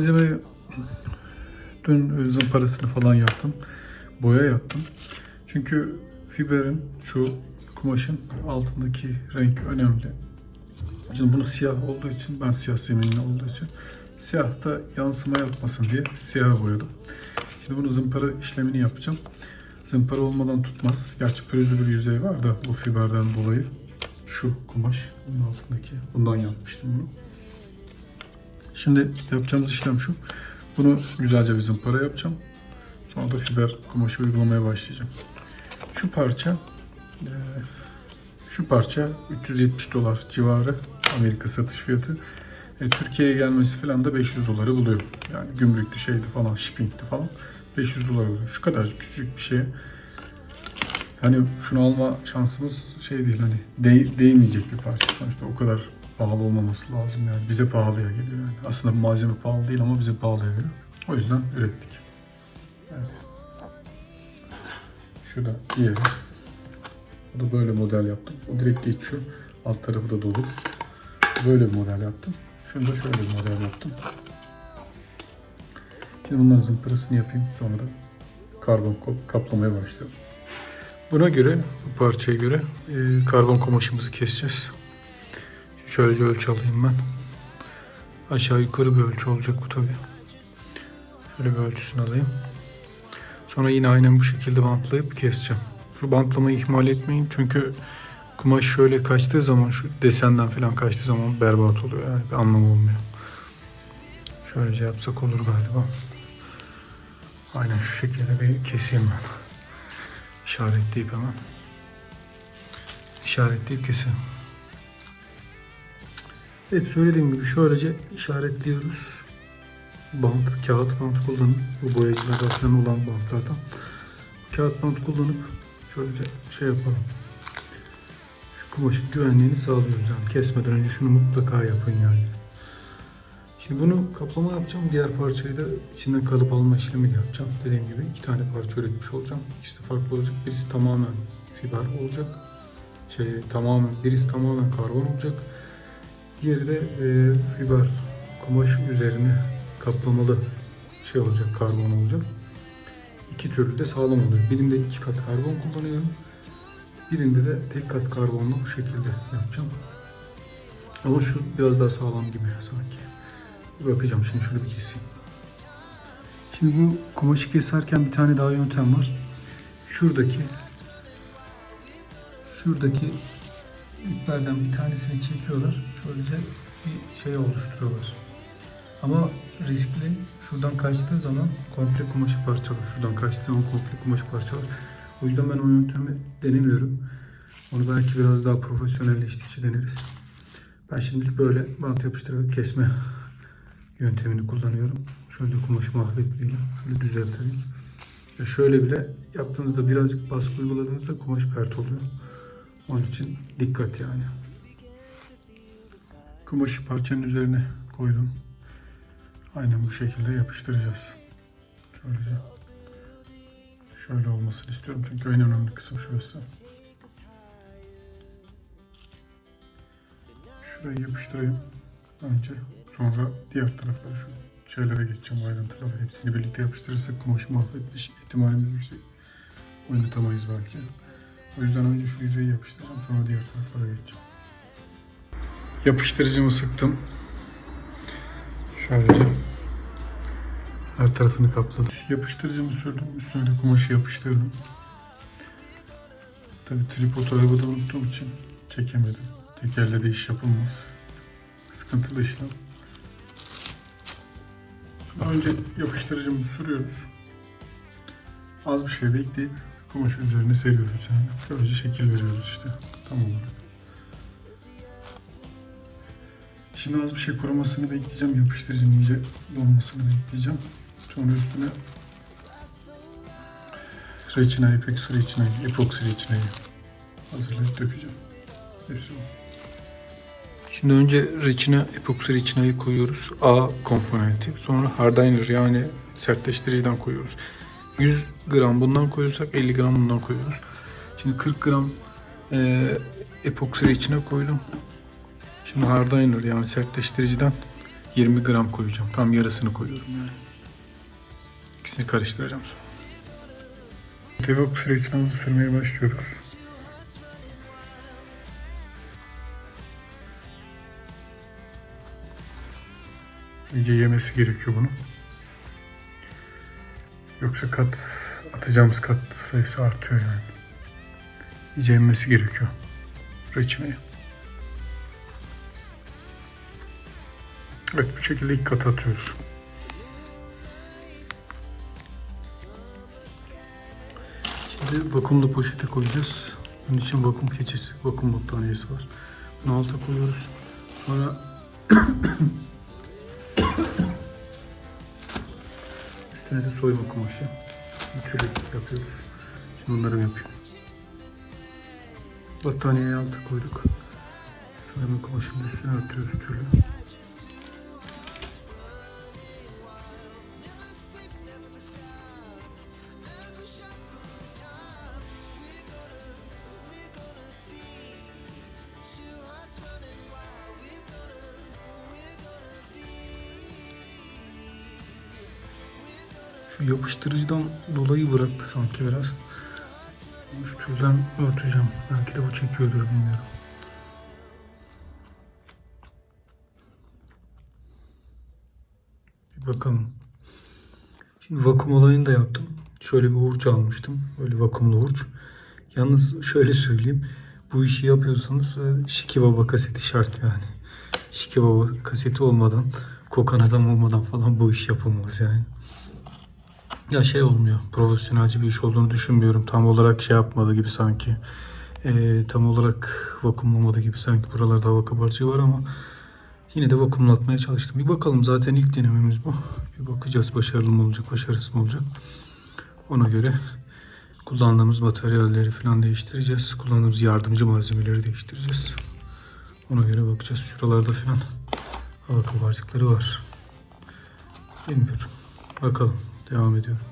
Malzemeyi dün zımparasını falan yaptım. Boya yaptım. Çünkü fiberin şu kumaşın altındaki renk önemli. Şimdi bunu siyah olduğu için ben siyah zeminli olduğu için siyah da yansıma yapmasın diye siyah boyadım. Şimdi bunu zımpara işlemini yapacağım. Zımpara olmadan tutmaz. Gerçi pürüzlü bir yüzey var da bu fiberden dolayı. Şu kumaş bunun altındaki. Bundan yapmıştım bunu. Şimdi yapacağımız işlem şu. Bunu güzelce bir zımpara yapacağım. Sonra da fiber kumaşı uygulamaya başlayacağım. Şu parça eee, şu parça 370 dolar civarı Amerika satış fiyatı. E, Türkiye'ye gelmesi falan da 500 doları buluyor. Yani gümrüklü şeydi falan, shippingti falan 500 dolar buluyor. Şu kadar küçük bir şeye hani şunu alma şansımız şey değil hani de- değmeyecek bir parça sonuçta o kadar pahalı olmaması lazım yani bize pahalıya geliyor yani. Aslında malzeme pahalı değil ama bize pahalıya geliyor. O yüzden ürettik. Evet. Şu da diğeri. Bu da böyle model yaptım. O direkt geçiyor. Alt tarafı da dolu. Böyle bir model yaptım. Şunu da şöyle bir model yaptım. Şimdi bunların zımparasını yapayım. Sonra da karbon kaplamaya başlayalım. Buna göre, bu parçaya göre e, karbon kumaşımızı keseceğiz. Şöylece ölçü alayım ben. Aşağı yukarı bir ölçü olacak bu tabi. Şöyle bir ölçüsünü alayım. Sonra yine aynen bu şekilde bantlayıp keseceğim. Şu bantlamayı ihmal etmeyin çünkü kumaş şöyle kaçtığı zaman şu desenden falan kaçtığı zaman berbat oluyor yani bir anlamı olmuyor. Şöylece yapsak olur galiba. Aynen şu şekilde bir keseyim ben. İşaretleyip hemen. İşaretleyip keselim. Evet söylediğim gibi şöylece işaretliyoruz. Bant, kağıt bant kullanıp bu boyacılarda falan olan bantlardan kağıt bant kullanıp şöylece şey yapalım. Şu kumaşın güvenliğini sağlıyoruz yani kesmeden önce şunu mutlaka yapın yani. Şimdi bunu kaplama yapacağım. Diğer parçayı da içinden kalıp alma işlemi yapacağım. Dediğim gibi iki tane parça üretmiş olacağım. İkisi de farklı olacak. Birisi tamamen fiber olacak. Şey tamamen birisi tamamen karbon olacak. Diğeri de e, fiber kumaş üzerine kaplamalı şey olacak, karbon olacak. İki türlü de sağlam oluyor. Birinde iki kat karbon kullanıyorum. Birinde de tek kat karbonla bu şekilde yapacağım. Ama şu biraz daha sağlam gibi sanki. Bir bakacağım şimdi şunu bir keseyim. Şimdi bu kumaşı keserken bir tane daha yöntem var. Şuradaki şuradaki iplerden bir tanesini çekiyorlar. Şöylece bir şey oluşturuyorlar. Ama riskli. Şuradan kaçtığı zaman komple kumaşı parçalar. Şuradan kaçtığı zaman komple kumaşı parçalar. O yüzden ben o yöntemi denemiyorum. Onu belki biraz daha profesyonelleştikçe deneriz. Ben şimdilik böyle bant yapıştırarak kesme yöntemini kullanıyorum. Şöyle kumaşı mahvetmeyle şöyle düzelterek. Ya şöyle bile yaptığınızda birazcık baskı uyguladığınızda kumaş pert oluyor. Onun için dikkat yani. Kumaşı parçanın üzerine koydum. Aynen bu şekilde yapıştıracağız. Şöylece. Şöyle olmasını istiyorum çünkü en önemli kısım şurası. Şurayı yapıştırayım önce. Sonra diğer taraflara şu şeylere geçeceğim ayrıntılara. Hepsini birlikte yapıştırırsak kumaşı mahvetmiş ihtimalimiz yüksek. Oynatamayız belki. O yüzden önce şu yüzeyi yapıştıracağım sonra diğer taraflara geçeceğim. Yapıştırıcımı sıktım. Şöylece her tarafını kapladım. Yapıştırıcımı sürdüm. Üstüne de kumaşı yapıştırdım. Tabi tripod arabada unuttuğum için çekemedim. Tek elle de iş yapılmaz. Sıkıntılı işlem. Önce yapıştırıcımızı sürüyoruz. Az bir şey bekleyip kumaşı üzerine seriyoruz yani. Şöylece şekil veriyoruz işte. Tam olarak. Şimdi az bir şey kurumasını bekleyeceğim. Yapıştırıcının iyice donmasını bekleyeceğim. Sonra üstüne reçina, epoksi reçinayı, epoksi reçinayı hazırlayıp dökeceğim. Hepsi. Şimdi önce reçine, epoksi reçinayı koyuyoruz. A komponenti. Sonra hardliner yani sertleştiriciden koyuyoruz. 100 gram bundan koyuyorsak 50 gram bundan koyuyoruz. Şimdi 40 gram e, epoksi reçine koydum. Şimdi hardliner yani sertleştiriciden 20 gram koyacağım. Tam yarısını koyuyorum yani. İkisini karıştıracağım sonra. Tevok süreçimizi sürmeye başlıyoruz. İyice yemesi gerekiyor bunu. Yoksa kat atacağımız kat sayısı artıyor yani. İyice emmesi gerekiyor. Reçineyi. Evet bu şekilde ilk katı atıyoruz. Şimdi vakumlu poşete koyacağız. Bunun için vakum keçesi, vakum battaniyesi var. Bunu alta koyuyoruz. Sonra üstüne de soyma kumaşı. Ütülü yapıyoruz. Şimdi bunları yapıyorum. Battaniyeyi alta koyduk. Soyma kumaşını üstüne örtüyoruz türlü. Şu yapıştırıcıdan dolayı bıraktı sanki biraz. Şu türden örteceğim. Belki de bu çekiyordur bilmiyorum. Bir bakalım. Şimdi vakum olayını da yaptım. Şöyle bir hurç almıştım. Böyle vakumlu hurç. Yalnız şöyle söyleyeyim. Bu işi yapıyorsanız e, Şiki Baba kaseti şart yani. Şiki Baba kaseti olmadan, kokan adam olmadan falan bu iş yapılmaz yani. Ya şey olmuyor. Profesyonelce bir iş olduğunu düşünmüyorum. Tam olarak şey yapmadı gibi sanki. Ee, tam olarak vakumlamadı gibi sanki. Buralarda hava kabarcığı var ama yine de vakumlatmaya çalıştım. Bir bakalım zaten ilk denememiz bu. Bir bakacağız başarılı mı olacak, başarısız mı olacak. Ona göre kullandığımız materyalleri falan değiştireceğiz. Kullandığımız yardımcı malzemeleri değiştireceğiz. Ona göre bakacağız. Şuralarda falan hava kabarcıkları var. Bilmiyorum. Bakalım. Devam ediyorum.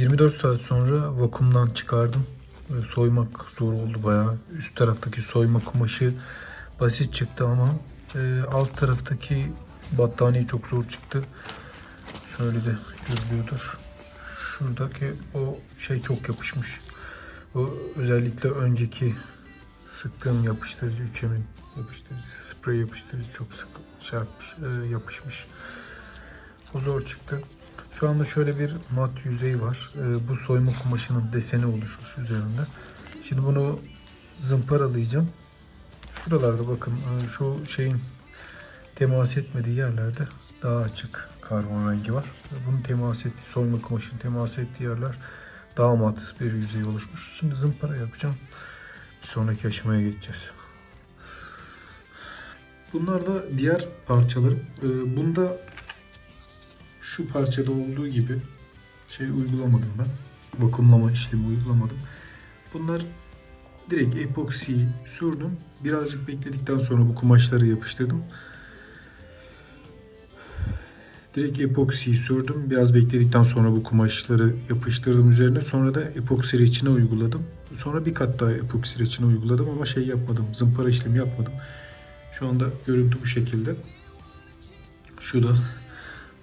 ...24 saat sonra vakumdan çıkardım. Soymak zor oldu bayağı. Üst taraftaki soyma kumaşı basit çıktı ama e, alt taraftaki battaniye çok zor çıktı. Şöyle de görülüyordur. Şuradaki o şey çok yapışmış. O özellikle önceki sıktığım yapıştırıcı üçemin yapıştırıcısı, sprey yapıştırıcı çok sık şey yapmış, e, yapışmış. O zor çıktı. Şu anda şöyle bir mat yüzey var. E, bu soyma kumaşının deseni oluşmuş üzerinde. Şimdi bunu zımparalayacağım. Şuralarda bakın e, şu şeyin temas etmediği yerlerde daha açık karbon rengi var. Bunun temas ettiği, soyma kumaşının temas ettiği yerler daha mat bir yüzey oluşmuş. Şimdi zımpara yapacağım. Bir sonraki aşamaya geçeceğiz. Bunlar da diğer parçalarım. Ee, Bunda şu parçada olduğu gibi şey uygulamadım ben. Vakumlama işlemi uygulamadım. Bunlar direkt epoksiyi sürdüm. Birazcık bekledikten sonra bu kumaşları yapıştırdım. Direkt epoksiyi sürdüm. Biraz bekledikten sonra bu kumaşları yapıştırdım üzerine. Sonra da epoksi reçine uyguladım. Sonra bir kat daha epoksi reçine uyguladım ama şey yapmadım. Zımpara işlemi yapmadım. Şu anda görüntü bu şekilde. Şu da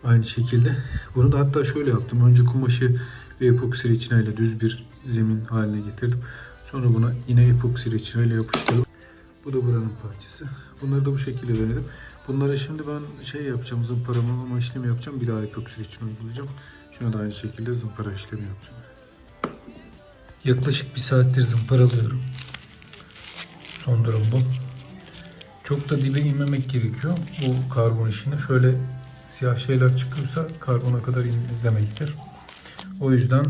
aynı şekilde. Bunu da hatta şöyle yaptım. Önce kumaşı epoksi reçineyle düz bir zemin haline getirdim. Sonra buna yine epoksi reçineyle yapıştırdım. Bu da buranın parçası. Bunları da bu şekilde denedim. Bunlara şimdi ben şey yapacağım, zımparamalama işlemi yapacağım. Bir daha epoksi reçine uygulayacağım. Şuna da aynı şekilde zımpara işlemi yapacağım. Yaklaşık bir saattir zımparalıyorum. Son durum bu. Çok da dibe inmemek gerekiyor bu karbon işine. Şöyle siyah şeyler çıkıyorsa karbona kadar inmez demektir. O yüzden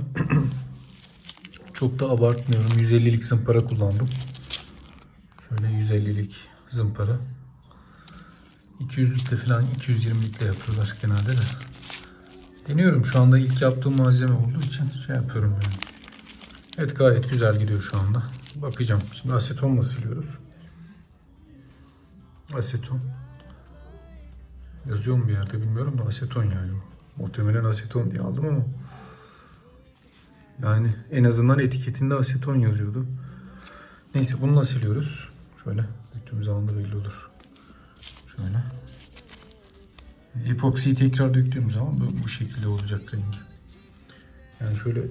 çok da abartmıyorum. 150'lik zımpara kullandım. Şöyle 150'lik zımpara. 200'lükle falan 220'likle yapıyorlar genelde de. Deniyorum şu anda ilk yaptığım malzeme olduğu için şey yapıyorum yani. Evet gayet güzel gidiyor şu anda. Bakacağım. Şimdi asetonla siliyoruz. Aseton. Yazıyor mu bir yerde bilmiyorum da aseton yani. Muhtemelen aseton diye aldım ama. Yani en azından etiketinde aseton yazıyordu. Neyse bununla siliyoruz. Şöyle döktüğümüz zaman da belli olur. Şöyle. Epoksiyi tekrar döktüğümüz zaman bu, bu şekilde olacak rengi. Yani şöyle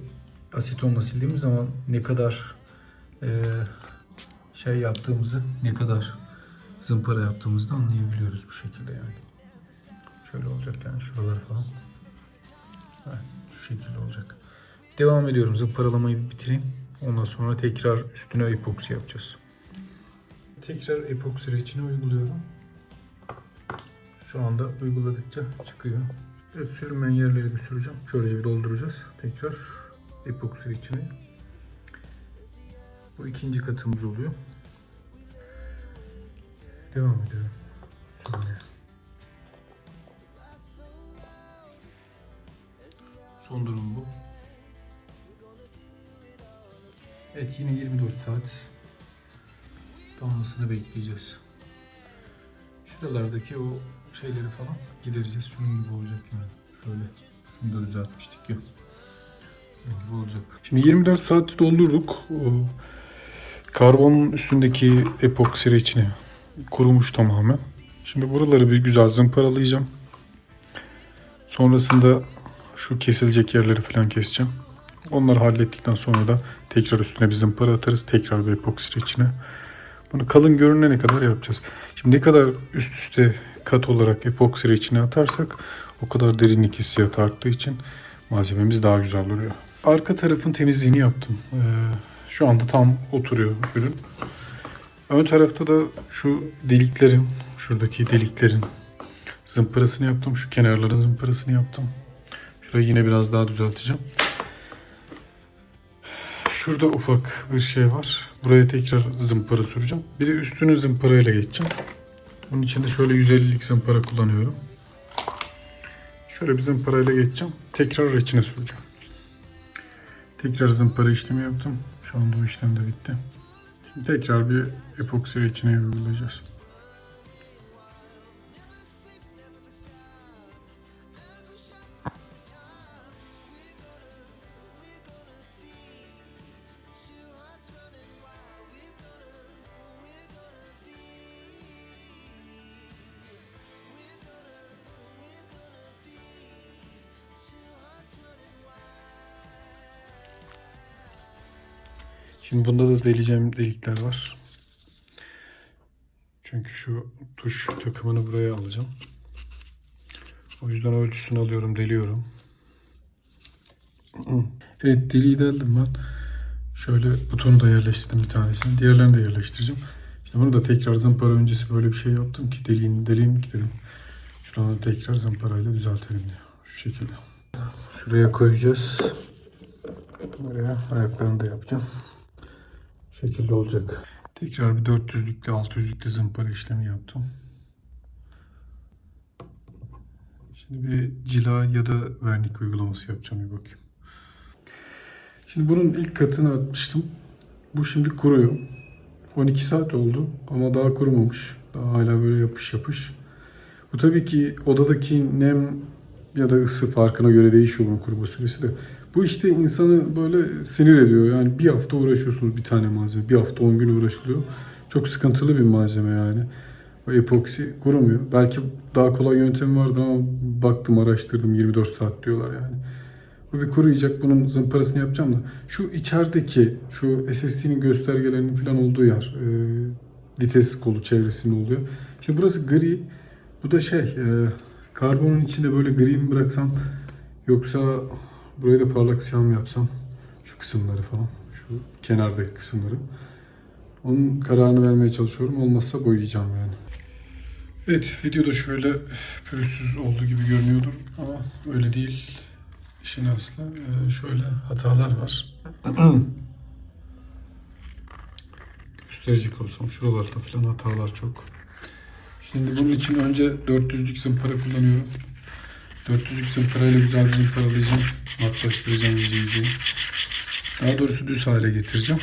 asetonla sildiğimiz zaman ne kadar eee, şey yaptığımızı, ne kadar zımpara yaptığımızı da anlayabiliyoruz bu şekilde yani. Şöyle olacak yani şuralar falan. Evet, şu şekilde olacak. Devam ediyorum. Zımparalamayı bitireyim. Ondan sonra tekrar üstüne epoksi yapacağız. Tekrar epoksi reçine uyguluyorum. Şu anda uyguladıkça çıkıyor. Evet, sürünmeyen yerleri bir süreceğim. Şöylece bir dolduracağız. Tekrar epoksi reçine. Bu ikinci katımız oluyor. Devam ediyorum. Son durum bu. Evet yine 24 saat donmasını bekleyeceğiz. Şuralardaki o şeyleri falan gidereceğiz. Şunun gibi olacak yani. Şöyle. Şunu da düzeltmiştik ya. Şunun gibi olacak. Şimdi 24 saat doldurduk. O karbonun üstündeki epoksi reçine kurumuş tamamen. Şimdi buraları bir güzel zımparalayacağım. Sonrasında şu kesilecek yerleri falan keseceğim. Onları hallettikten sonra da tekrar üstüne bir zımpara atarız. Tekrar bir epoksi içine. Bunu kalın görünene kadar yapacağız. Şimdi ne kadar üst üste kat olarak epoksi içine atarsak o kadar derinlik hissiyatı arttığı için malzememiz daha güzel duruyor. Arka tarafın temizliğini yaptım. Ee, şu anda tam oturuyor ürün. Ön tarafta da şu deliklerin, şuradaki deliklerin zımparasını yaptım. Şu kenarların zımparasını yaptım. Şurayı yine biraz daha düzelteceğim. Şurada ufak bir şey var. Buraya tekrar zımpara süreceğim. Bir de üstünü zımparayla geçeceğim. Bunun için de şöyle 150'lik zımpara kullanıyorum. Şöyle bir zımparayla geçeceğim. Tekrar reçine süreceğim. Tekrar zımpara işlemi yaptım. Şu anda o işlem de bitti. Şimdi tekrar bir epoksi reçine uygulayacağız. Şimdi bunda da deleceğim delikler var. Çünkü şu tuş takımını buraya alacağım. O yüzden ölçüsünü alıyorum, deliyorum. Evet, deliği deldim ben. Şöyle butonu da yerleştirdim bir tanesini. Diğerlerini de yerleştireceğim. İşte bunu da tekrar zımpara öncesi böyle bir şey yaptım ki deliğini deleyim ki dedim. Şuraları tekrar zımparayla düzeltelim diyor. Şu şekilde. Şuraya koyacağız. Buraya ayaklarını da yapacağım şekilde olacak. Tekrar bir 400'lükle 600'lükle zımpara işlemi yaptım. Şimdi bir cila ya da vernik uygulaması yapacağım bir bakayım. Şimdi bunun ilk katını atmıştım. Bu şimdi kuruyor. 12 saat oldu ama daha kurumamış. Daha hala böyle yapış yapış. Bu tabii ki odadaki nem ya da ısı farkına göre değişiyor bunun kuruma süresi de. Bu işte insanı böyle sinir ediyor. Yani bir hafta uğraşıyorsunuz bir tane malzeme. Bir hafta 10 gün uğraşılıyor. Çok sıkıntılı bir malzeme yani. O epoksi kurumuyor. Belki daha kolay yöntemi vardı ama baktım araştırdım 24 saat diyorlar yani. Bu bir kuruyacak. Bunun zımparasını yapacağım da. Şu içerideki şu SSD'nin göstergelerinin falan olduğu yer. E, vites kolu çevresinde oluyor. Şimdi burası gri. Bu da şey e, karbonun içinde böyle gri mi bıraksam yoksa burayı da parlak siyah mı yapsam şu kısımları falan şu kenardaki kısımları onun kararını vermeye çalışıyorum olmazsa boyayacağım yani. Evet videoda şöyle pürüzsüz olduğu gibi görünüyordur ama öyle değil. İşin aslı Ee, şöyle hatalar var. Gösterecek olsam şuralarda falan hatalar çok. Şimdi bunun için önce 400'lük zımpara kullanıyorum. 400'lük zımparayla güzel bir zımparalayacağım. Matlaştıracağım iyice. Daha doğrusu düz hale getireceğim.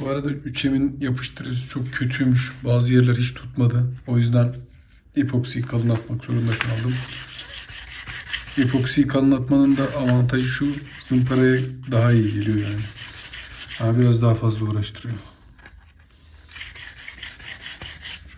Bu arada 3M'in yapıştırıcısı çok kötüymüş. Bazı yerler hiç tutmadı. O yüzden epoksiyi kalınlatmak zorunda kaldım. Epoksiyi kalınlatmanın da avantajı şu zımparaya daha iyi geliyor yani. Ama biraz daha fazla uğraştırıyor.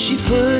she put